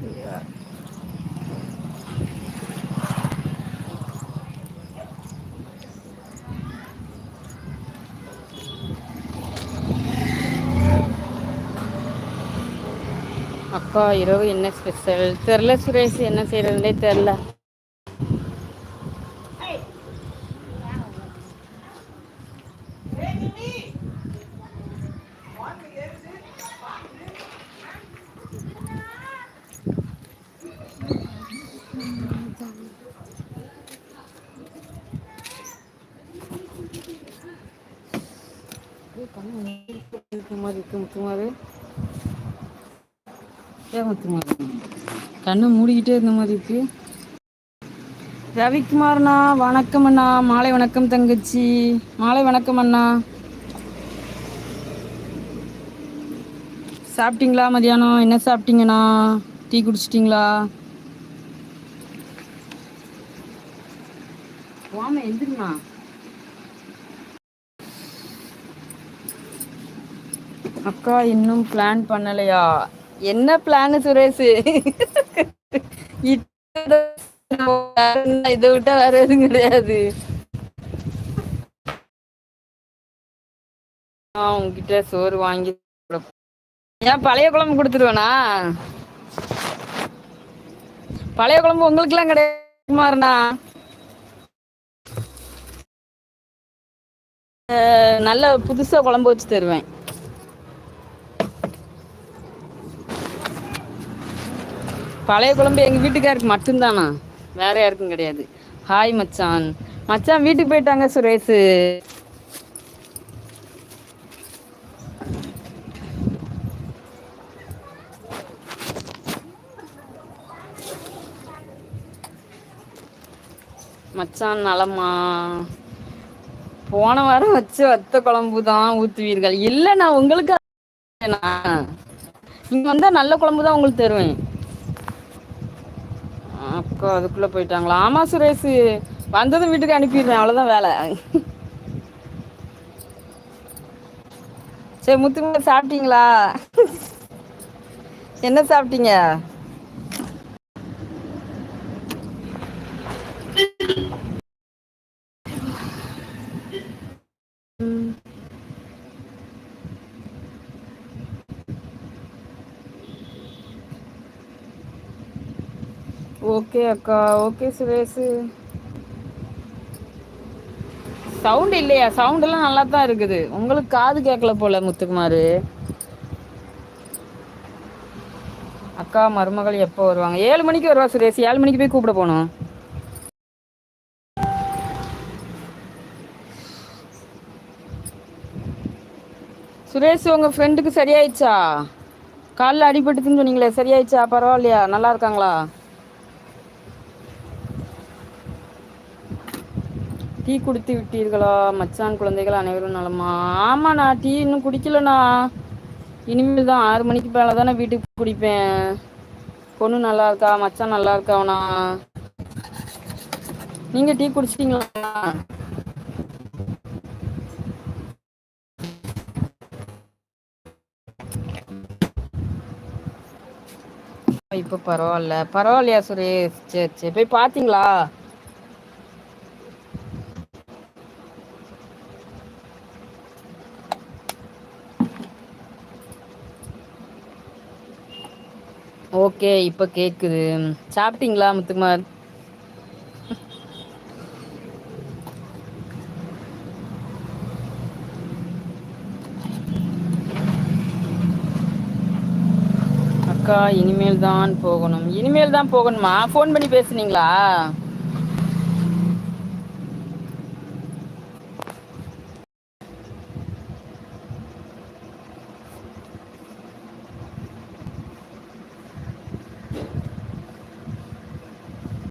அக்கா இரவு என்ன ஸ்பெஷல் தெரில சுரேஷ் என்ன செய்யறதுனே தெரில கண்ணை மூடிக்கிட்டே இருந்த மாதிரி இருக்கு. ரவிக்குமார்ண்ணா வணக்கம் அண்ணா. மாலை வணக்கம் தங்கச்சி. மாலை வணக்கம் அண்ணா. சாப்பிட்டீங்களா மதியானம்? என்ன சாப்பிட்டீங்கண்ணா டீ குடிச்சிட்டிங்களா? வாம எந்திரிமா அக்கா இன்னும் பிளான் பண்ணலையா? என்ன பிளான் சுரேஷ்? இதை விட்டா வேற எதுவும் கிடையாது. நான் உங்ககிட்ட சோறு வாங்கி ஏன் பழைய குழம்பு கொடுத்துருவேனா? பழைய குழம்பு உங்களுக்கு எல்லாம் கிடைக்குமாருண்ணா நல்ல புதுசா குழம்பு வச்சு தருவேன். பழைய குழம்பு எங்க வீட்டுக்காருக்கு மட்டும்தானா? வேற யாருக்கும் கிடையாது. ஹாய் மச்சான். மச்சான் வீட்டுக்கு போயிட்டாங்க சுரேஷ். மச்சான் நலமா போன வாரம் வச்சு வத்த குழம்பு தான் ஊத்துவீர்கள். இல்ல நான் உங்களுக்கு நீங்க வந்தா நல்ல குழம்பு தான் உங்களுக்கு தருவேன். பக்கம் அதுக்குள்ளே போயிட்டாங்களா? ஆமா சுரேஷ். வந்ததும் வீட்டுக்கு அனுப்பிடுறேன். அவ்வளோதான் வேலை. சரி முத்துங்க சாப்பிட்டீங்களா? என்ன சாப்பிட்டீங்க? ஓகே அக்கா ஓகே சுரேஷ். சவுண்ட் இல்லையா? சவுண்ட் எல்லாம் நல்லா தான் இருக்குது. உங்களுக்கு காது கேட்கல போல முத்துக்குமாரு. அக்கா மருமகள் எப்போ வருவாங்க? ஏழு மணிக்கு வருவா சுரேஷ். ஏழு மணிக்கு போய் கூப்பிட போகணும். சுரேஷ் உங்க ஃப்ரெண்டுக்கு சரியாயிடுச்சா? காலில் அடிபட்டுதுன்னு சொன்னீங்களே சரியாயிடுச்சா? பரவாயில்லையா? நல்லா இருக்காங்களா? டீ குடித்து விட்டீர்களா மச்சான் குழந்தைகள் அனைவரும் நலமா? ஆமாண்ணா டீ இன்னும் குடிக்கலண்ணா. இனிமேல் தான் ஆறு மணிக்கு மேலே தானே வீட்டுக்கு குடிப்பேன். பொண்ணு நல்லா இருக்கா மச்சான் நல்லா இருக்காவண்ணா? நீங்கள் டீ குடிச்சிட்டிங்களா? இப்போ பரவாயில்ல. பரவாயில்லையா சுரேஷ்? சரி சரி. போய் பார்த்தீங்களா? ஓகே இப்போ கேட்குது சாப்பிட்டீங்களா முத்துக்குமார் அக்கா இனிமேல் தான் போகணும். இனிமேல் தான் போகணுமா? ஃபோன் பண்ணி பேசுனீங்களா?